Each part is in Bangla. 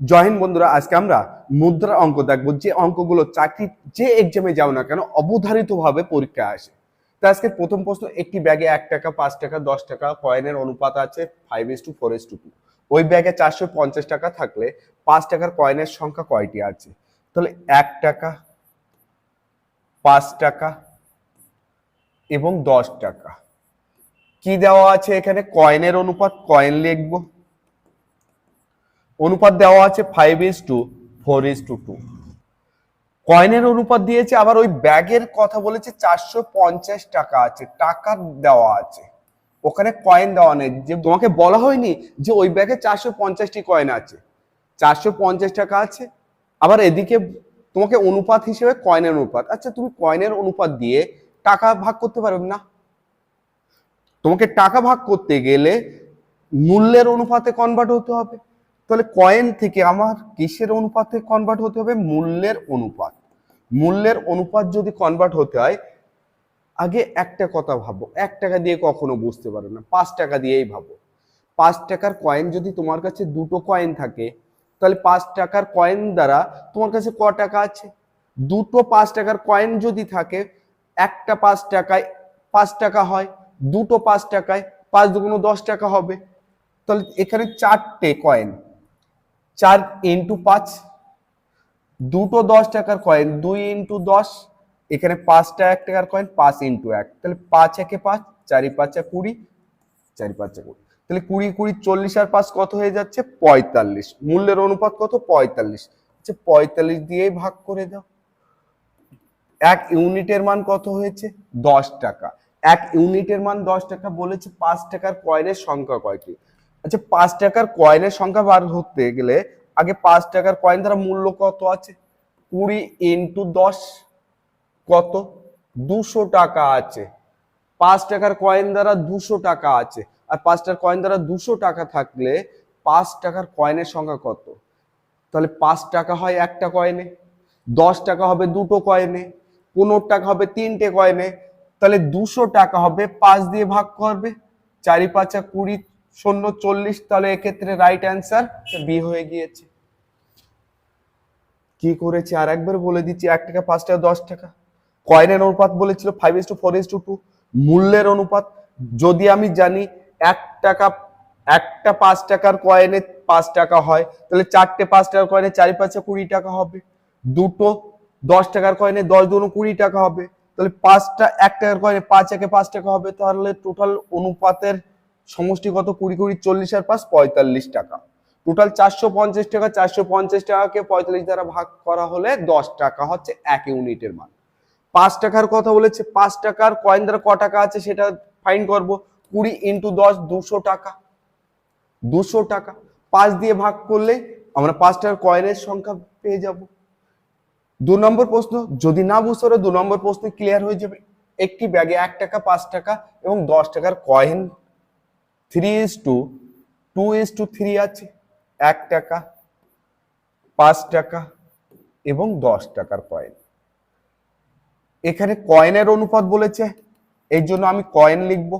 জয় হিন্দ বন্ধুরা, আজকে আমরা মুদ্রার অঙ্ক দেখব। যে অঙ্কগুলো চাকরি যে এক্সামে যাও না কেন, অবধারিতভাবে পরীক্ষায় আসে। তো আজকে প্রথম প্রশ্ন, একটি ব্যাগে এক টাকা, পাঁচ টাকা, দশ টাকা কয়েনের অনুপাত আছে five is to four is to two ওই ব্যাগে চারশো পঞ্চাশ টাকা থাকলে পাঁচ টাকার কয়েনের সংখ্যা কয়টি আছে? তাহলে এক টাকা, পাঁচ টাকা এবং দশ টাকা। কি দেওয়া আছে এখানে? কয়েনের অনুপাত কয়েন লিখব। অনুপাত দেওয়া আছে five is to four is to two কয়েনের অনুপাত দিয়েছে, আবার ওই ব্যাগের কথা বলেছে চারশো পঞ্চাশ টাকা আছে, টাকা দেওয়া আছে। ওখানে কয়েন দেওয়া নেই, যে তোমাকে বলা হয়নি যে ওই ব্যাগে চারশো পঞ্চাশটি কয়েন আছে। চারশো পঞ্চাশ টাকা আছে, আবার এদিকে তোমাকে অনুপাত হিসেবে কয়েনের অনুপাত আচ্ছা তুমি কয়েনের অনুপাত দিয়ে টাকা ভাগ করতে পারবে না। তোমাকে টাকা ভাগ করতে গেলে মূল্যের অনুপাতে কনভার্ট হতে হবে। তাহলে কয়েন থেকে আমার কিসের অনুপাতে কনভার্ট হতে হবে? মূল্যের অনুপাত। মূল্যের অনুপাত যদি কনভার্ট হতে হয়, আগে একটা কথা ভাবো। এক টাকা দিয়ে কখনো বুঝতে পারো না। পাঁচ টাকা দিয়েই ভাবো। পাঁচ টাকার কয়েন যদি তোমার কাছে দুটো কয়েন থাকে, তাহলে পাঁচ টাকার কয়েন দ্বারা তোমার কাছে ক টাকা আছে? দুটো পাঁচ টাকার কয়েন যদি থাকে, একটা পাঁচ টাকায় পাঁচ টাকা হয়, দুটো পাঁচ টাকায় পাঁচ দুগুণ দশ টাকা হবে। তাহলে এখানে চারটে কয়েন চার ইন্টু পাঁচ, দুটো দশ টাকার কয়েন দুই ইন্টু দশ, এখানে পাঁচটা এক টাকার কয়েন পাঁচ ইন্টু এক। তাহলে পাঁচ একে পাঁচ, চারি পাঁচে কুড়ি, চারি পাঁচে কুড়ি। তাহলে কুড়ি কুড়ি, চল্লিশ আর পাঁচ কত হয়ে যাচ্ছে? পঁয়তাল্লিশ। মূল্যের অনুপাত কত? পঁয়তাল্লিশ। আচ্ছা পঁয়তাল্লিশ দিয়েই ভাগ করে দাও। এক ইউনিটের মান কত হয়েছে? দশ টাকা। এক ইউনিটের মান দশ টাকা বলেছে, পাঁচ টাকার কয়েনের সংখ্যা কয়টি? আচ্ছা পাঁচ টাকার কয়েনের সংখ্যা বার করতে গেলে আগে পাঁচ টাকার কয়েন দ্বারা মূল্য কত আছে? কুড়ি ইন্টু দশ কত? দুশো টাকা আছে। পাঁচ টাকার কয়েন দ্বারা দুশো টাকা আছে। আর পাঁচ টাকার কয়েন দ্বারা দুশো টাকা থাকলে পাঁচ টাকার কয়েনের সংখ্যা কত? তাহলে পাঁচ টাকা হয় একটা কয়েনে, দশ টাকা হবে দুটো কয়েনে, পনেরো টাকা হবে তিনটে কয়েনে। তাহলে দুশো টাকা হবে পাঁচ দিয়ে ভাগ করবে। চারি পাঁচা কুড়ি শূন্য চল্লিশ, তাহলে এক্ষেত্রে রাইট অ্যান্সার বি হয়ে গিয়েছে। কি করেছে? আর একবার বলে দিচ্ছি, এক টাকা, পাঁচ টাকা, দশ টাকা। কয়েনের অনুপাত বলেছিল five is to four is to two মূল্যের অনুপাত, যদি আমি জানি এক টাকা, একটা পাঁচ টাকার কয়েনে পাঁচ টাকা হয়, তাহলে চারটে পাঁচ টাকার কয়েনে চারি পাঁচে কুড়ি টাকা হবে। দুটো দশ টাকার কয়েনে দশ দুনো কুড়ি টাকা হবে। তাহলে পাঁচটা, এক টাকার কয়েনে পাঁচ, একে পাঁচ টাকা হবে। তাহলে টোটাল অনুপাতের সমষ্টি কত কুড়ি কুড়ি চল্লিশ আর পাঁচ পঁয়তাল্লিশ টাকা। টোটাল চারশো পঞ্চাশ টাকা, চারশো পঞ্চাশ টাকাকে পঁয়তাল্লিশ দ্বারা ভাগ করা হলে দশ টাকা হচ্ছে এক ইউনিটের মান। পাঁচ টাকার কথা বলেছে, পাঁচ টাকার কয়েন দ্বারা ক টাকা আছে সেটা ফাইন করব। কুড়ি ইন্টু দশ, দুশো টাকা। দুশো টাকা। পাঁচ দিয়ে ভাগ করলে আমরা পাঁচ টাকার কয়েনের সংখ্যা পেয়ে যাব। দু নম্বর প্রশ্ন, যদি না বুঝতে পারো, দু নম্বর প্রশ্ন ক্লিয়ার হয়ে যাবে। একটি ব্যাগে এক টাকা, পাঁচ টাকা এবং দশ টাকার coin three is to two is to three আছে। এক টাকা, পাঁচ টাকা এবং দশ টাকার কয়েন এখানে কয়েনের অনুপাত বলেছে এই জন্য আমি কয়েন লিখব।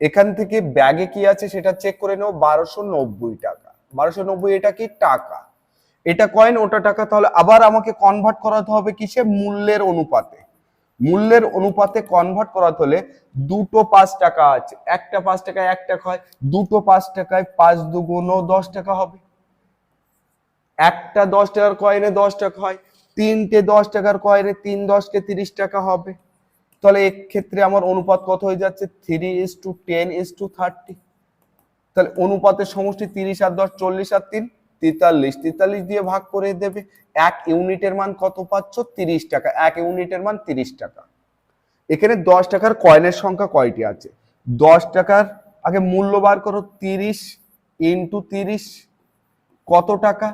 এখান থেকে ব্যাগে কি আছে সেটা চেক করে নেব বারোশো নব্বই টাকা। বারোশো নব্বই এটা কি? টাকা। এটা কয়েন ওটা টাকা, তাহলে আবার আমাকে কনভার্ট করাতে হবে কিসে? মূল্যের অনুপাতে। মূল্যের অনুপাতে কনভার্ট করাতে হলে দুটো পাঁচ টাকা আছে। একটা পাঁচ টাকায় এক টাকা হয়, দুটো পাঁচ টাকায় পাঁচ দুগুণ দশ টাকা হবে। একটা দশ টাকার কয়েনে দশ টাকা হয়, তিনটে দশ টাকার কয়েনে তিন দশকে তিরিশ টাকা হবে। তাহলে এক্ষেত্রে আমার অনুপাত কত হয়ে যাচ্ছে? Three is to ten is to thirty তাহলে অনুপাতের সমষ্টি তিরিশ আর দশ, চল্লিশ আর তিন। তেতাল্লিশ তেতাল্লিশ দিয়ে ভাগ করে দেবে। এক ইউনিটের মান কত পাচ্ছ? তিরিশ টাকা। এক ইউনিটের মান তিরিশ টাকা। এখানে দশ টাকার কয়েনের সংখ্যা কয়টি আছে? দশ টাকার আগে মূল্য বার করো, তিরিশ ইন্টু তিরিশ, কত টাকা?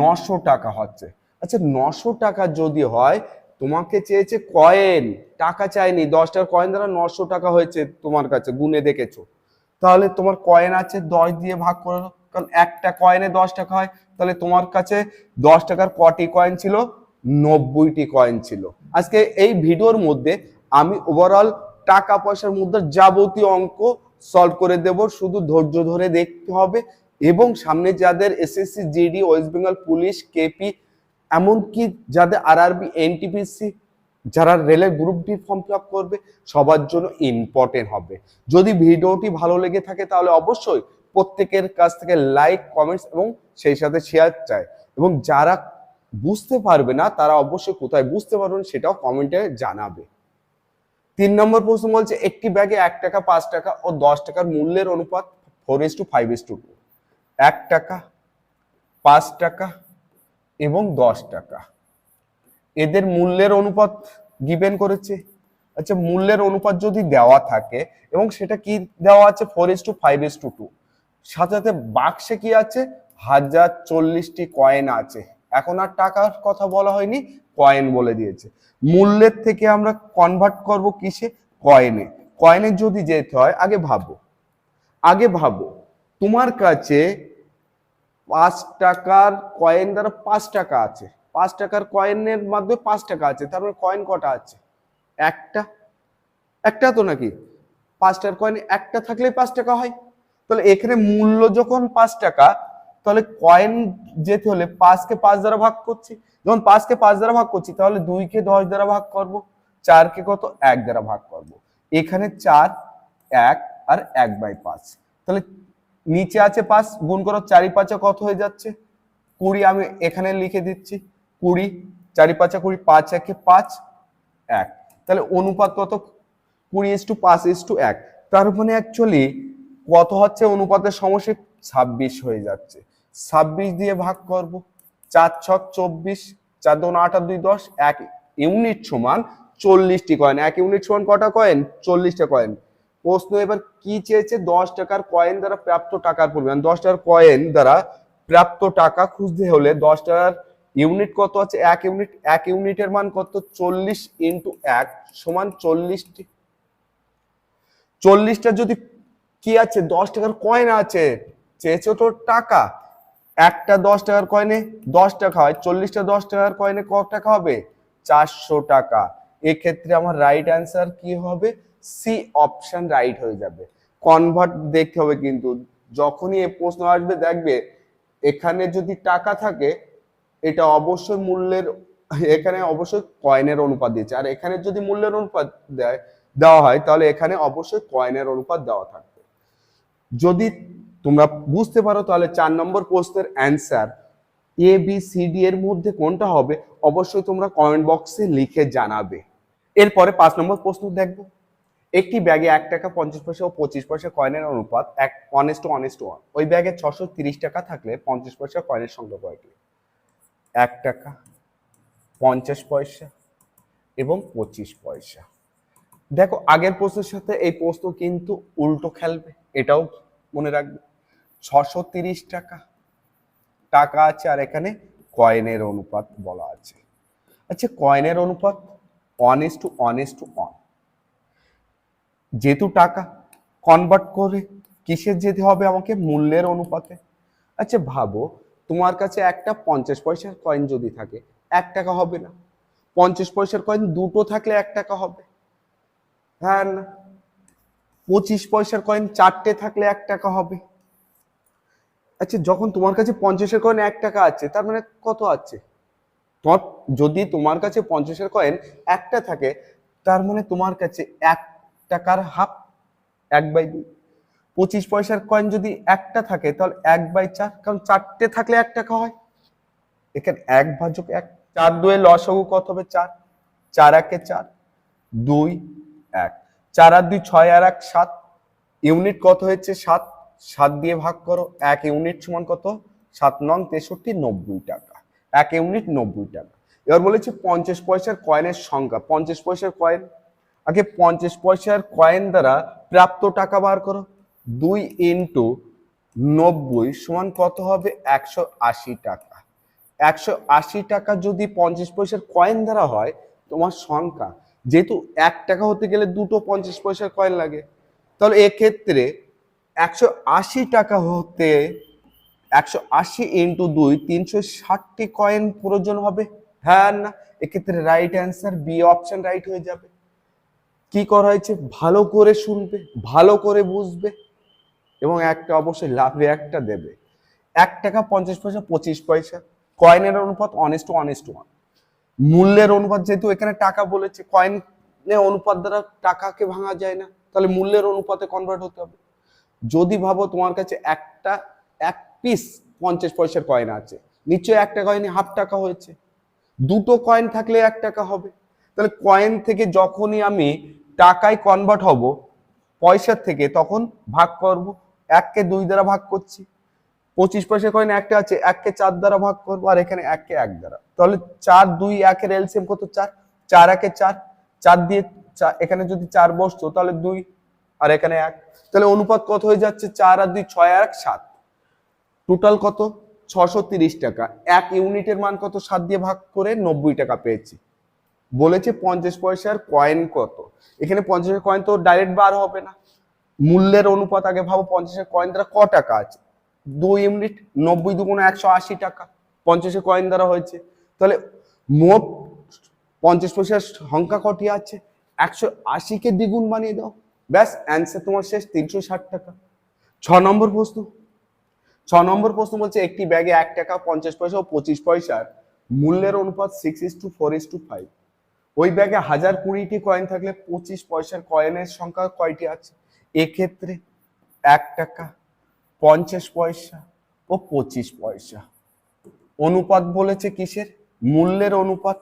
নশো টাকা হচ্ছে। আচ্ছা নশো টাকা যদি হয়, তোমাকে চেয়েছে কয়েন। টাকা চাইনি, দশ টাকার কয়েন দ্বারা নশো টাকা হয়েছে তোমার কাছে, গুনে দেখেছ। তাহলে তোমার কয়েন আছে, দশ দিয়ে ভাগ করে। কারণ একটা কয়েনে দশ টাকা হয়, তাহলে তোমার কাছে দশ টাকার কটি কয়েন ছিল? নব্বইটি কয়েন ছিল। আজকে এই ভিডিওর মধ্যে আমি ওভারঅল টাকা পয়সার মধ্যে যাবতীয় অঙ্ক সলভ করে দেব, শুধু ধৈর্য ধরে দেখতে হবে এবং সামনে যাদের SSC GD West Bengal police KP এমনকি যাদের আরআরবি এনটিপিসি যারা রেলের গ্রুপ ডি ফর্ম ফিল করবে, সবার জন্য ইম্পর্টেন্ট হবে। যদি ভিডিওটি ভালো লেগে থাকে তাহলে অবশ্যই প্রত্যেকের কাছ থেকে লাইক কমেন্টস এবং সেই সাথে শেয়ার চাই। এবং যারা বুঝতে পারবে না, তারা অবশ্যই কোথায় বুঝতে পারবেন সেটাও কমেন্টে জানাবে। তিন নম্বর প্রশ্ন বলছে, একটি ব্যাগে এক টাকা, পাঁচ টাকা ও দশ টাকার মূল্যের অনুপাত four is to five is to two এক টাকা, পাঁচ টাকা এবং দশ টাকা। এদের মূল্যের অনুপাত গিভেন করেছে। আচ্ছা মূল্যের অনুপাত যদি দেওয়া থাকে, এবং সেটা কি দেওয়া আছে? Four is to five is to two সাথে সাথে বাক্সে কি আছে? হাজার চল্লিশটি কয়েন আছে। এখন আর টাকার কথা বলা হয়নি কয়েন বলে দিয়েছে। মূল্যের থেকে আমরা কনভার্ট করব কিসে? কয়েনে কয়েনে যদি যেতে হয়, আগে ভাবো। আগে ভাবো, তোমার কাছে পাঁচ টাকার কয়েন দ্বারা পাঁচ টাকা আছে। পাঁচ টাকার কয়েনের মাধ্যমে পাঁচ টাকা আছে, তার মানে কয়েন কটা আছে? একটা। একটা তো নাকি? পাঁচ টাকার কয়েন একটা থাকলেই পাঁচ টাকা হয়। তাহলে এখানে মূল্য যখন পাঁচ টাকা, তাহলে কয়েন যেতে হলে পাঁচকে পাঁচ দ্বারা ভাগ করছি। যখন পাঁচকে পাঁচ দ্বারা ভাগ করছি, তাহলে দুইকে দশ দ্বারা ভাগ করব। চারকে কত? এক দ্বারা ভাগ করব। এখানে চার, এক আর এক বাই পাঁচ। তাহলে নিচে আছে পাঁচ, গুণ করো চারি পাঁচা কত হয়ে যাচ্ছে? কুড়ি আমি এখানে লিখে দিচ্ছি, কুড়ি, চারি পাঁচা কুড়ি, পাঁচ একে পাঁচ, এক। তাহলে অনুপাত কত? কুড়ি ইস টু পাঁচ ইস টু এক। তার মানে অ্যাকচুয়ালি কত হচ্ছে অনুপাতের সমস্যা ছাব্বিশ হয়ে যাচ্ছে। ছাব্বিশ দিয়ে ভাগ করব। চার ছক চব্বিশ, চার দোন আট আর দুই দশ, এক ইউনিট সমান চল্লিশটি কয়েন এক ইউনিট সমান কটা কয়েন চল্লিশটা কয়েন প্রশ্ন এবার কি চেয়েছে? দশ টাকার কয়েন দ্বারা প্রাপ্ত টাকার পরিমাণ। দশ টাকার কয়েন দ্বারা প্রাপ্ত টাকা খুঁজতে হলে দশ টাকার ইউনিট কত আছে? এক ইউনিট এক ইউনিটের মান কত? চল্লিশ ইন্টু এক সমান চল্লিশটি। চল্লিশটা যদি কি আছে? দশ টাকার কয়েন আছে। চেয়েছো তো টাকা। একটা দশ টাকার কয়েনে দশ টাকা হয়। চল্লিশটা দশ টাকার কয়েনে কত টাকা হবে? চারশো টাকা। এক্ষেত্রে আমার রাইট অ্যান্সার কি হবে? সি অপশন রাইট হয়ে যাবে। কনভার্ট দেখতে হবে কিন্তু। যখনই এ প্রশ্ন আসবে, দেখবে এখানে যদি টাকা থাকে, এটা অবশ্যই মূল্যের, এখানে অবশ্যই কয়েনের অনুপাত দিয়েছে। আর এখানে যদি মূল্যের অনুপাত দেয়, দেওয়া হয়, তাহলে এখানে অবশ্যই কয়েনের অনুপাত দেওয়া থাকবে। যদি তোমরা বুঝতে পারো তাহলে চার নম্বর প্রশ্নের answer A B C D এর মধ্যে কোনটা হবে, অবশ্যই তোমরা কমেন্ট বক্সে লিখে জানাবে। এরপরে পাঁচ নম্বর প্রশ্ন দেখব। একটি ব্যাগে এক টাকা পঞ্চাশ পয়সা ও পঁচিশ পয়সা কয়েনের অনুপাত এক অনেস্ট টু অনেস্ট ওয়ান ওই ব্যাগে ছশো তিরিশ টাকা থাকলে পঞ্চাশ পয়সা কয়েনের সংখ্যা কয়টি এক টাকা, পঞ্চাশ পয়সা এবং পঁচিশ পয়সা। দেখো, আগের প্রশ্নের সাথে এই প্রশ্ন কিন্তু উল্টো খেলবে, এটাও মনে রাখবে। ছশো তিরিশ টাকা। টাকা আছে আর এখানে কয়েনের অনুপাত বলা আছে। আচ্ছা কয়েনের অনুপাত one to one to one যেহেতু টাকা কনভার্ট করে কিসের যেতে হবে আমাকে? মূল্যের অনুপাতে। আচ্ছা ভাবো, তোমার কাছে একটা পঞ্চাশ পয়সার কয়েন যদি থাকে, এক টাকা হবে না। পঞ্চাশ পয়সার কয়েন দুটো থাকলে এক টাকা হবে। হ্যাঁ না? পঁচিশ পয়সার কয়েন চারটে থাকলে এক টাকা হবে। আচ্ছা যখন তোমার কাছে পঞ্চাশের কয়েন এক টাকা আছে, তার মানে কত আছে? তোমার, যদি তোমার কাছে পঞ্চাশের কয়েন একটা থাকে, তার মানে তোমার কাছে এক টাকার হাফ এক বাই দুই। পঁচিশ পয়সার কয়েন যদি একটা থাকে, তাহলে এক বাই চার, কারণ চারটে থাকলে এক টাকা হয়। এখানে এক ভাজক এক, চার দুয়ে লসগু কত হবে? চার। চার একে চার, দুই, এক। চার আর দুই ছয় আর এক সাত। ইউনিট কত হয়েছে? সাত। সাত দিয়ে ভাগ করো, এক ইউনিট সমান কত? সাত নং তেষট্টি, নব্বই টাকা। এক ইউনিট, নব্বই টাকা। এবার বলেছে পঞ্চাশ পয়সার কয়েনের সংখ্যা। পঞ্চাশ পয়সার কয়েন। আগে পঞ্চাশ পয়সার কয়েন দ্বারা প্রাপ্ত টাকা বার করো। দুই ইন্টু নব্বই সমান কত হবে? একশো আশি টাকা। একশো আশি টাকা যদি পঞ্চাশ পয়সার কয়েন দ্বারা হয়, তোমার সংখ্যা যেহেতু এক টাকা হতে গেলে দুটো পঞ্চাশ পয়সার কয়েন লাগে, তাহলে এক্ষেত্রে একশো আশি টাকা হতে একশো আশি ইন্টু দুই, তিনশো ষাটটি কয়েন প্রয়োজন হবে? হ্যাঁ না। এক্ষেত্রে right answer B option right হয়ে যাবে। কি করা হয়েছে? ভালো করে শুনবে, ভালো করে বুঝবে এবং একটা অবশ্যই লাভে একটা দেবে। এক টাকা পঞ্চাশ পয়সা, পঁচিশ পয়সা। কয়েনের অনুপাত অনেস্ট টু অনেস্ট ওয়ান মূল্যের অনুপাত যেহেতু এখানে টাকা বলেছে কয়েনের অনুপাত দ্বারা টাকাকে ভাঙা যায় না, তাহলে মূল্যের অনুপাতে কনভার্ট হতে হবে। যদি ভাবো তোমার কাছে একটা, এক পিস পঞ্চাশ পয়সার কয়েন আছে, নিশ্চয়ই একটা কয়েনে হাফ টাকা হয়েছে। দুটো কয়েন থাকলে এক টাকা হবে। তাহলে কয়েন থেকে যখনই আমি টাকায় কনভার্ট হব, পয়সার থেকে তখন ভাগ করব, এককে দুই দ্বারা ভাগ করছি। পঁচিশ পয়সা কয়েন একটা আছে এককে চার দ্বারা ভাগ করব, আর এখানে এককে এক দ্বারা। তাহলে চার দুই একের এলসিএম কত? চার। চার একে চার চার দিয়ে এখানে যদি চার বসতো, তাহলে দুই, আর এখানে এক। তাহলে অনুপাত কত হয়ে যাচ্ছে? চার আর দুই, ছয় আর এক, সাত। টোটাল কত? ছশো তিরিশ টাকা। এক ইউনিটের মান কত? সাত দিয়ে ভাগ করে নব্বই টাকা পেয়েছি। বলেছে পঞ্চাশ পয়সার কয়েন কত? এখানে পঞ্চাশের কয়েন তো ডাইরেক্ট বার হবে না। মূল্যের অনুপাত আগে ভাবো, পঞ্চাশের কয়েন দ্বারা ক টাকা আছে? দুই ইউনিট নব্বই দুগুণ একশো আশি টাকা। পঞ্চাশে কয়েন দ্বারা হয়েছে। তাহলে মোট পঞ্চাশ পয়সার সংখ্যা কটি আছে? একশো আশিকে দ্বিগুণ বানিয়ে দাও। ব্যাস অ্যান্সার তোমার শেষ, তিনশো ষাট টাকা। ছ নম্বর প্রশ্ন। ছ নম্বর প্রশ্ন বলছে, একটি ব্যাগে এক টাকা, পঞ্চাশ পয়সা ও পঁচিশ পয়সার মূল্যের অনুপাত six is to four is to five ওই ব্যাগে হাজার কুড়িটি কয়েন থাকলে পঁচিশ পয়সার কয়েনের সংখ্যা কয়টি আছে? এক্ষেত্রে এক টাকা পঞ্চাশ পয়সা ও পঁচিশ পয়সা। অনুপাত বলেছে কিসের? মূল্যের অনুপাত।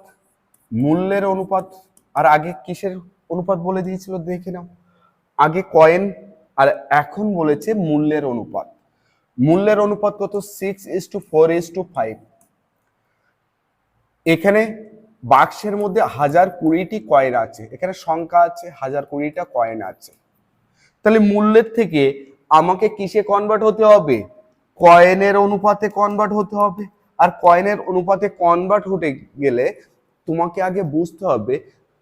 মূল্যের অনুপাত। আর আগে কিসের অনুপাত বলে দিয়েছিল দেখে নাও। আগে কয়েন আর এখন বলেছে মূল্যের অনুপাত। মূল্যের অনুপাত কত? Six is to four is to five এখানে বাক্সের মধ্যে হাজার কুড়িটি কয়েন আছে। এখানে সংখ্যা আছে, হাজার কুড়িটা কয়েন আছে। তাহলে মূল্যের থেকে আমাকে কিসে কনভার্ট হতে হবে? কয়েনের অনুপাতে কনভার্ট হতে হবে। আর কয়েনের অনুপাতে কনভার্ট হতে গেলে তোমাকে আগে বুঝতে হবে,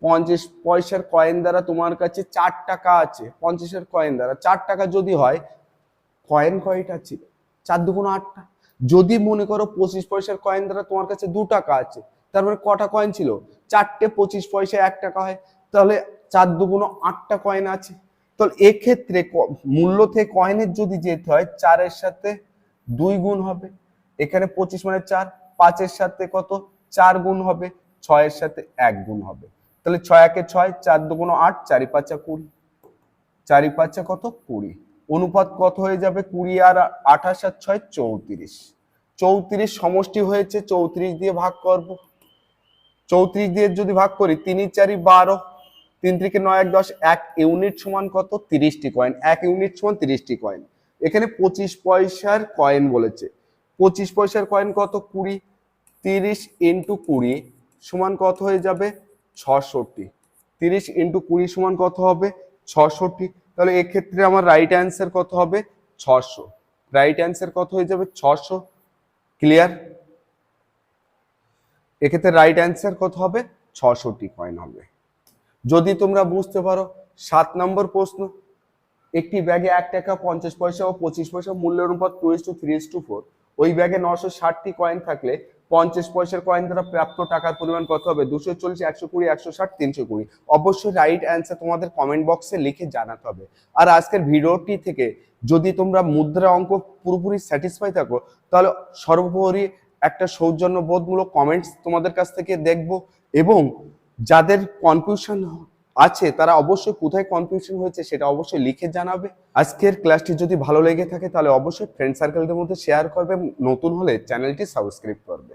পঞ্চাশ পয়সার কয়েন দ্বারা তোমার কাছে চার টাকা আছে। পঞ্চাশের কয়েন দ্বারা চার টাকা যদি হয় কয়েন কয়টা ছিল চার দুগুণ আটটা। যদি মনে করো পঁচিশ পয়সার কয়েন দ্বারা তোমার কাছে দু টাকা আছে তার মানে কটা কয়েন ছিল? চারটে পঁচিশ পয়সা এক টাকা হয়, তাহলে চার দুগুণ আটটা কয়েন আছে। তাহলে এক্ষেত্রে মূল্য থেকে কয়েনের যদি যেতে হয়, চারের সাথে দুই গুণ হবে। এখানে পঁচিশ মানে চার, পাঁচের সাথে কত? চার গুণ হবে, ছয়ের সাথে এক গুণ হবে। তাহলে ছয় একে ছয়, চার দুগুণ আট, চারি পাঁচা কুড়ি। চারি পাঁচা কত? কুড়ি। অনুপাত কত হয়ে যাবে? কুড়ি আর আঠাশ আর ছয়, চৌত্রিশ। চৌত্রিশ সমষ্টি হয়েছে, চৌত্রিশ দিয়ে ভাগ করব। চৌত্রিশ দিয়ে যদি ভাগ করি তিনই চারি বারো তিন থেকে নয়, এক, দশ, এক ইউনিট সমান কত? তিরিশটি কয়েন এক ইউনিট সমান তিরিশটি কয়েন এখানে পঁচিশ পয়সার কয়েন বলেছে। পঁচিশ পয়সার কয়েন কত? কুড়ি। তিরিশ ইন্টু কুড়ি সমান কত হয়ে যাবে? ছষট্টি। তিরিশ ইন্টু কুড়ি সমান কত হবে? ছষট্টি। তাহলে এক্ষেত্রে আমার রাইট অ্যান্সার কত হবে? ছশো। রাইট অ্যান্সার কত হয়ে যাবে? ছশো। ক্লিয়ার এক্ষেত্রে রাইট অ্যান্সার কত হবে? ছশোটি কয়েন হবে। যদি তোমরা বুঝতে পারো, সাত নম্বর প্রশ্ন, একটি ব্যাগে এক টাকা পঞ্চাশ পয়সা ও পঁচিশ পয়সা মূল্যের অনুপাত two is to three is to four ওই ব্যাগে নশো ষাটটি কয়েন থাকলে পঞ্চাশ পয়সার কয়েন দ্বারা প্রাপ্ত টাকার পরিমাণ কত হবে? দুশো চল্লিশ, একশো কুড়ি, একশো ষাট, তিনশো কুড়ি। অবশ্যই রাইট অ্যান্সার তোমাদের কমেন্ট বক্সে লিখে জানাতে হবে। আর আজকের ভিডিওটি থেকে যদি তোমরা মুদ্রা অঙ্ক পুরোপুরি স্যাটিসফাই থাকো, তাহলে সর্বোপরি একটা সৌজন্যবোধমূলক কমেন্টস তোমাদের কাছ থেকে দেখব এবং যাদের কনফিউশন আছে, তারা অবশ্যই কোথায় কনফিউশন হয়েছে সেটা অবশ্যই লিখে জানাবে। আজকের ক্লাসটি যদি ভালো লেগে থাকে, তাহলে অবশ্যই ফ্রেন্ড সার্কেলদের মধ্যে শেয়ার করবে নতুন হলে চ্যানেলটি সাবস্ক্রাইব করবে।